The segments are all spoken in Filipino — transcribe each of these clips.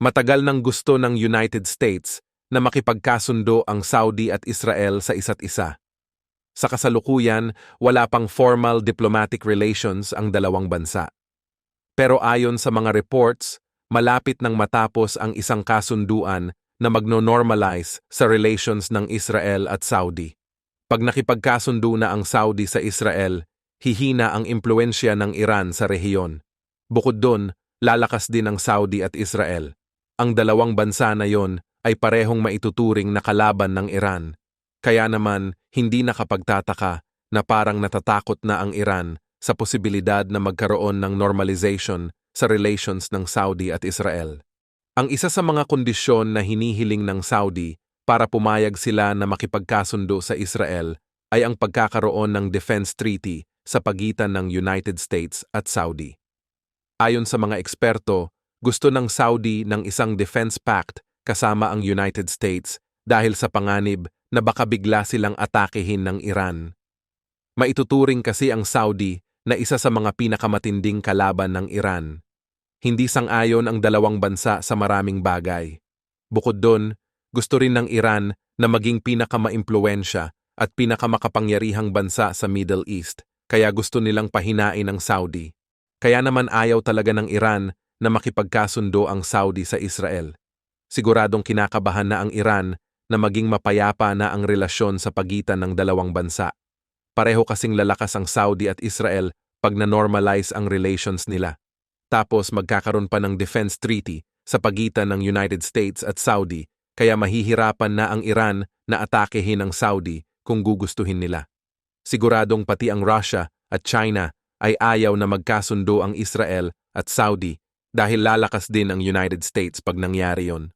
Matagal nang gusto ng United States na makipagkasundo ang Saudi at Israel sa isa't isa. Sa kasalukuyan, wala pang formal diplomatic relations ang dalawang bansa. Pero ayon sa mga reports, malapit nang matapos ang isang kasunduan na magno-normalize sa relations ng Israel at Saudi. Pag nakipagkasundo na ang Saudi sa Israel, hihina ang impluensya ng Iran sa rehiyon. Bukod doon, lalakas din ang Saudi at Israel. Ang dalawang bansa na yon ay parehong maituturing na kalaban ng Iran. Kaya naman, hindi nakapagtataka na parang natatakot na ang Iran sa posibilidad na magkaroon ng normalization sa relations ng Saudi at Israel. Ang isa sa mga kondisyon na hinihiling ng Saudi para pumayag sila na makipagkasundo sa Israel ay ang pagkakaroon ng defense treaty sa pagitan ng United States at Saudi. Ayon sa mga eksperto, gusto ng Saudi ng isang defense pact kasama ang United States dahil sa panganib na baka bigla silang atakehin ng Iran. Maituturing kasi ang Saudi na isa sa mga pinakamatinding kalaban ng Iran. Hindi sang-ayon ang dalawang bansa sa maraming bagay. Bukod doon, gusto rin ng Iran na maging pinakamaimpluensya at pinakamakapangyarihang bansa sa Middle East, kaya gusto nilang pahinain ang Saudi. Kaya naman ayaw talaga ng Iran na makipagkasundo ang Saudi sa Israel. Siguradong kinakabahan na ang Iran na maging mapayapa na ang relasyon sa pagitan ng dalawang bansa. Pareho kasing lalakas ang Saudi at Israel pag na-normalize ang relations nila. Tapos magkakaroon pa ng defense treaty sa pagitan ng United States at Saudi kaya mahihirapan na ang Iran na atakehin ang Saudi kung gugustuhin nila. Siguradong pati ang Russia at China ay ayaw na magkasundo ang Israel at Saudi dahil lalakas din ang United States pag nangyari yon.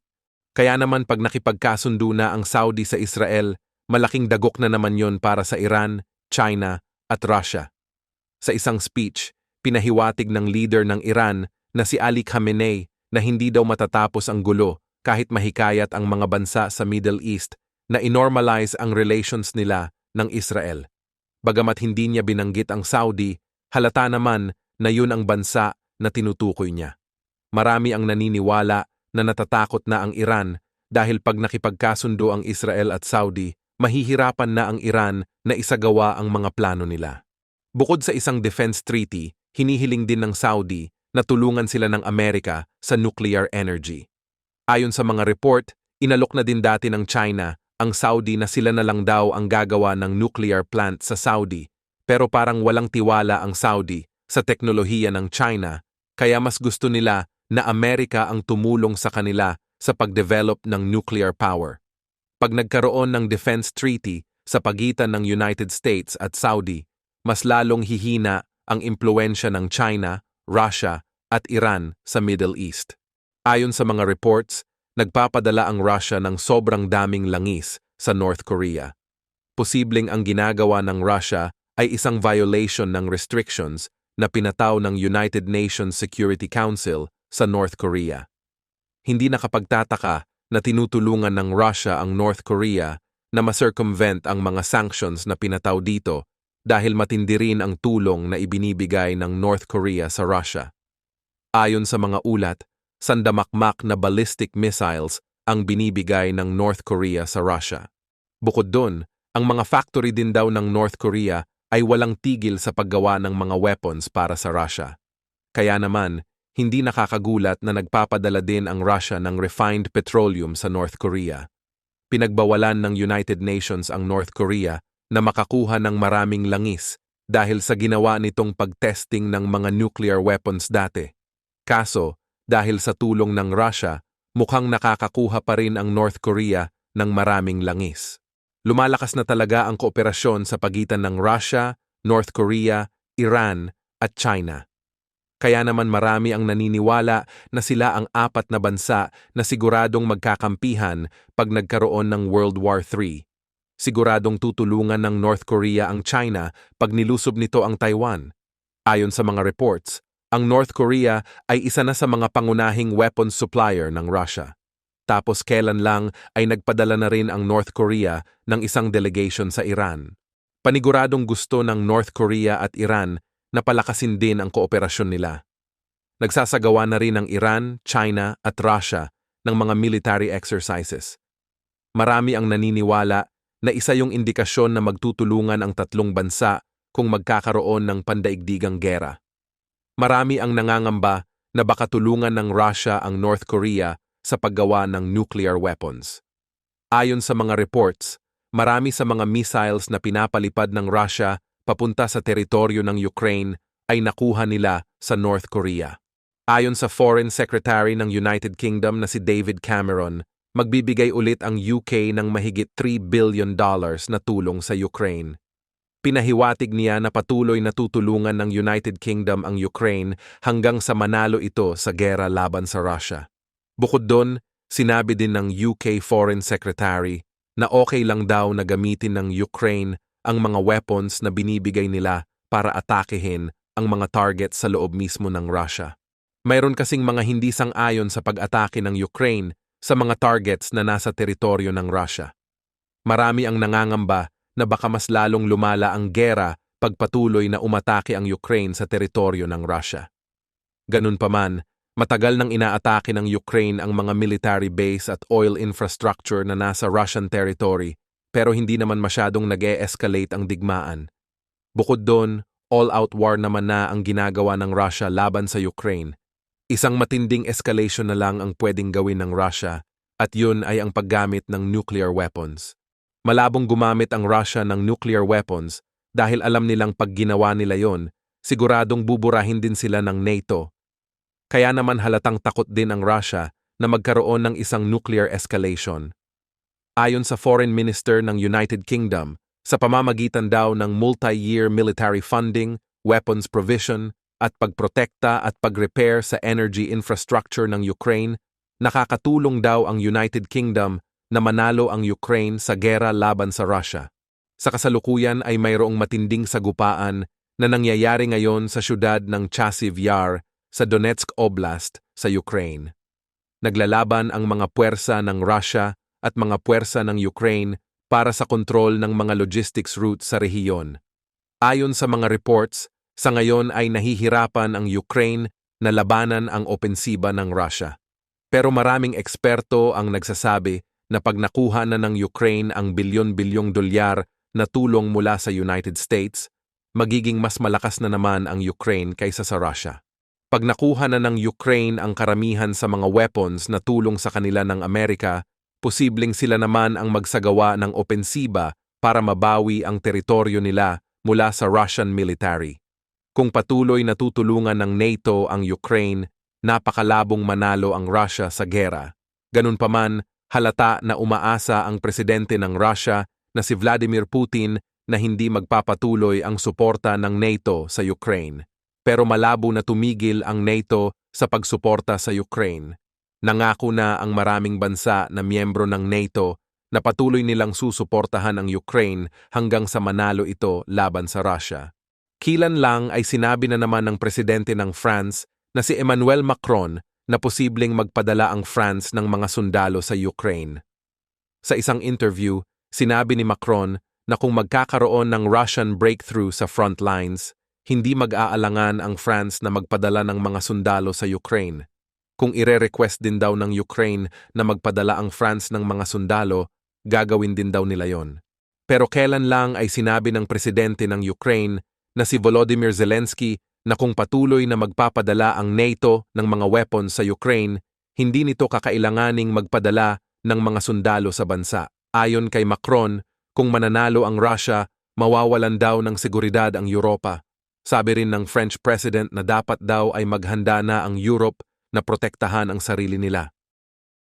Kaya naman pag nakipagkasundo na ang Saudi sa Israel, malaking dagok na naman yon para sa Iran, China at Russia. Sa isang speech, pinahiwatig ng leader ng Iran na si Ali Khamenei na hindi daw matatapos ang gulo kahit mahikayat ang mga bansa sa Middle East na inormalize ang relations nila ng Israel. Bagamat hindi niya binanggit ang Saudi, halata naman na yun ang bansa na tinutukoy niya. Marami ang naniniwala na natatakot na ang Iran dahil pag nakipagkasundo ang Israel at Saudi, mahihirapan na ang Iran na isagawa ang mga plano nila. Bukod sa isang defense treaty, hinihiling din ng Saudi na tulungan sila ng Amerika sa nuclear energy. Ayon sa mga report, inalok na din dati ng China ang Saudi na sila na lang daw ang gagawa ng nuclear plant sa Saudi, pero parang walang tiwala ang Saudi sa teknolohiya ng China, kaya mas gusto nila na Amerika ang tumulong sa kanila sa pagdevelop ng nuclear power. Pag nagkaroon ng defense treaty sa pagitan ng United States at Saudi, mas lalong hihina ang impluensya ng China, Russia at Iran sa Middle East. Ayon sa mga reports, nagpapadala ang Russia ng sobrang daming langis sa North Korea. Posibleng ang ginagawa ng Russia ay isang violation ng restrictions na pinataw ng United Nations Security Council sa North Korea. Hindi nakapagtataka na tinutulungan ng Russia ang North Korea na ma-circumvent ang mga sanctions na pinataw dito dahil matindi rin ang tulong na ibinibigay ng North Korea sa Russia. Ayon sa mga ulat, sandamakmak na ballistic missiles ang binibigay ng North Korea sa Russia. Bukod doon, ang mga factory din daw ng North Korea ay walang tigil sa paggawa ng mga weapons para sa Russia. Kaya naman, hindi nakakagulat na nagpapadala din ang Russia ng refined petroleum sa North Korea. Pinagbawalan ng United Nations ang North Korea na makakuha ng maraming langis dahil sa ginawa nitong pagtesting ng mga nuclear weapons dati. Kaso, dahil sa tulong ng Russia, mukhang nakakakuha pa rin ang North Korea ng maraming langis. Lumalakas na talaga ang kooperasyon sa pagitan ng Russia, North Korea, Iran at China. Kaya naman marami ang naniniwala na sila ang apat na bansa na siguradong magkakampihan pag nagkaroon ng World War III. Siguradong tutulungan ng North Korea ang China pag nilusob nito ang Taiwan. Ayon sa mga reports, ang North Korea ay isa na sa mga pangunahing weapons supplier ng Russia. Tapos kailan lang ay nagpadala na rin ang North Korea ng isang delegation sa Iran. Paniguradong gusto ng North Korea at Iran na palakasin din ang kooperasyon nila. Nagsasagawa na rin ang Iran, China at Russia ng mga military exercises. Marami ang naniniwala na isa yung indikasyon na magtutulungan ang tatlong bansa kung magkakaroon ng pandaigdigang gera. Marami ang nangangamba na baka tulungan ng Russia ang North Korea sa paggawa ng nuclear weapons. Ayon sa mga reports, marami sa mga missiles na pinapalipad ng Russia papunta sa teritoryo ng Ukraine ay nakuha nila sa North Korea. Ayon sa Foreign Secretary ng United Kingdom na si David Cameron, magbibigay ulit ang UK ng mahigit $3 billion dollars na tulong sa Ukraine. Pinahiwatig niya na patuloy na tutulungan ng United Kingdom ang Ukraine hanggang sa manalo ito sa gera laban sa Russia. Bukod doon, sinabi din ng UK Foreign Secretary na okay lang daw na gamitin ng Ukraine ang mga weapons na binibigay nila para atakehin ang mga target sa loob mismo ng Russia. Mayroon kasing mga hindi sang-ayon sa pag-atake ng Ukraine sa mga targets na nasa teritoryo ng Russia. Marami ang nangangamba na baka mas lalong lumala ang gera pagpatuloy na umatake ang Ukraine sa teritoryo ng Russia. Ganun pa man, matagal nang inaatake ng Ukraine ang mga military base at oil infrastructure na nasa Russian territory pero hindi naman masyadong nag-e-escalate ang digmaan. Bukod doon, all-out war naman na ang ginagawa ng Russia laban sa Ukraine Isang matinding escalation na lang ang pwedeng gawin ng Russia at yun ay ang paggamit ng nuclear weapons. Malabong gumamit ang Russia ng nuclear weapons dahil alam nilang pag ginawa nila yon, siguradong buburahin din sila ng NATO. Kaya naman halatang takot din ang Russia na magkaroon ng isang nuclear escalation. Ayon sa Foreign Minister ng United Kingdom, sa pamamagitan daw ng multi-year military funding, weapons provision, at pagprotekta at pag-repair sa energy infrastructure ng Ukraine, nakakatulong daw ang United Kingdom na manalo ang Ukraine sa gera laban sa Russia. Sa kasalukuyan ay mayroong matinding sagupaan na nangyayari ngayon sa syudad ng Chasiv Yar sa Donetsk Oblast sa Ukraine. Naglalaban ang mga puwersa ng Russia at mga puwersa ng Ukraine para sa kontrol ng mga logistics routes sa rehiyon. Ayon sa mga reports, sa ngayon ay nahihirapan ang Ukraine na labanan ang opensiba ng Russia. Pero maraming eksperto ang nagsasabi na pag nakuha na ng Ukraine ang bilyon-bilyong dolyar na tulong mula sa United States, magiging mas malakas na naman ang Ukraine kaysa sa Russia. Pag nakuha na ng Ukraine ang karamihan sa mga weapons na tulong sa kanila ng Amerika, posibleng sila naman ang magsagawa ng opensiba para mabawi ang teritoryo nila mula sa Russian military. Kung patuloy na tutulungan ng NATO ang Ukraine, napakalabong manalo ang Russia sa gera. Ganun pa man, halata na umaasa ang presidente ng Russia na si Vladimir Putin na hindi magpapatuloy ang suporta ng NATO sa Ukraine. Pero malabo na tumigil ang NATO sa pagsuporta sa Ukraine. Nangako na ang maraming bansa na miyembro ng NATO na patuloy nilang susuportahan ang Ukraine hanggang sa manalo ito laban sa Russia. Kilan lang ay sinabi na naman ng presidente ng France na si Emmanuel Macron na posibleng magpadala ang France ng mga sundalo sa Ukraine. Sa isang interview, sinabi ni Macron na kung magkakaroon ng Russian breakthrough sa front lines, hindi mag-aalangan ang France na magpadala ng mga sundalo sa Ukraine. Kung ire-request din daw ng Ukraine na magpadala ang France ng mga sundalo, gagawin din daw nila yon. Pero kailan lang ay sinabi ng presidente ng Ukraine na si Volodymyr Zelensky na kung patuloy na magpapadala ang NATO ng mga weapons sa Ukraine, hindi nito kakailanganing magpadala ng mga sundalo sa bansa. Ayon kay Macron, kung mananalo ang Russia, mawawalan daw ng seguridad ang Europa. Sabi rin ng French President na dapat daw ay maghanda na ang Europe na protektahan ang sarili nila.